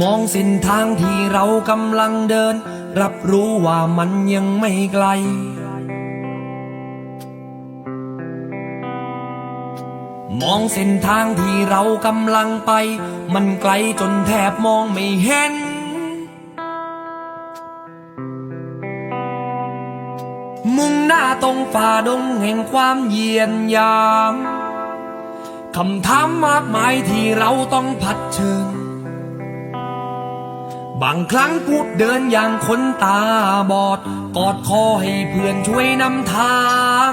มองเส้นทางที่เรากำลังเดิน รับรู้ว่ามันยังไม่ไกล มองเส้นทางที่เรากำลังไป มันไกลจนแทบมองไม่เห็น มุ่งหน้าตรงฝ่าดงแห่งความเยียนยามคำถามมากมายที่เราต้องผัดเชิญ บางครั้งพูดเดินอย่างคนตาบอด กอดคอให้เพื่อนช่วยนำทาง